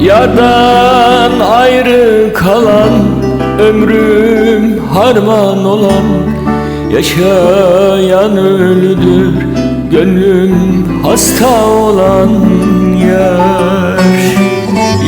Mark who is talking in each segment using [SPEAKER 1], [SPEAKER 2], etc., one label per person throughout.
[SPEAKER 1] Yardan ayrı kalan Ömrüm harman olan Yaşayan ölüdür Gönlüm hasta olan yar.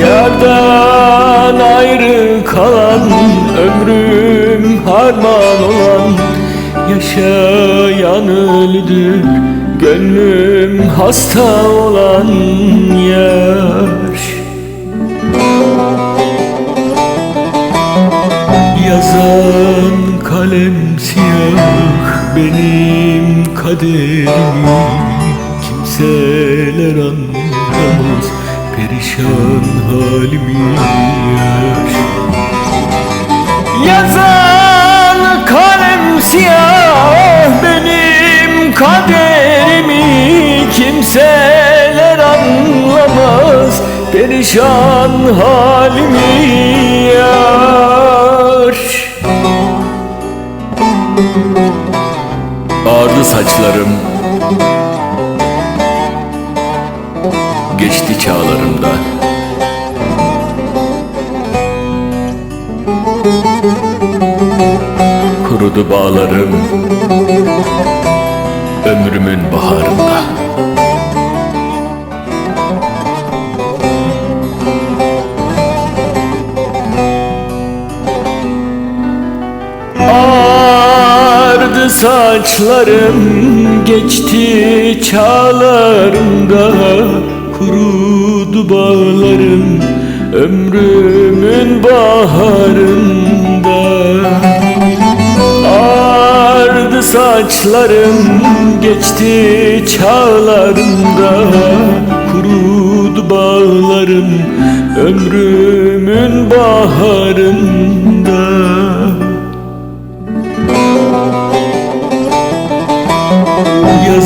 [SPEAKER 1] Yardan ayrı kalan Ömrüm harman olan Yaşayan ölüdür Gönlüm hasta olan yar Kalem siyah benim kaderimi Kimseler anlamaz perişan halimi. Yar Yazan kalem siyah benim kaderimi. Kimseler anlamaz perişan halimi. Yar Ağardı saçlarım. Geçti çağlarımda. Kurudu bağlarım. Ömrümün baharında saçlarım geçti çağlarımda Kurudu bağlarım ömrümün baharında. Ardı saçlarım geçti çağlarımda Kurudu bağlarım ömrümün baharında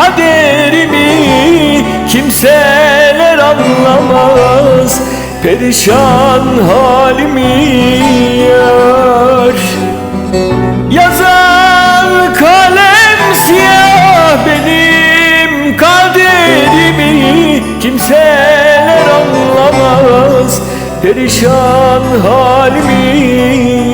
[SPEAKER 1] kaderimi Kimseler anlamaz. Perişan halimi yar. Yazan kalem siyah benim kaderimi Kimseler anlamaz. Perişan halimi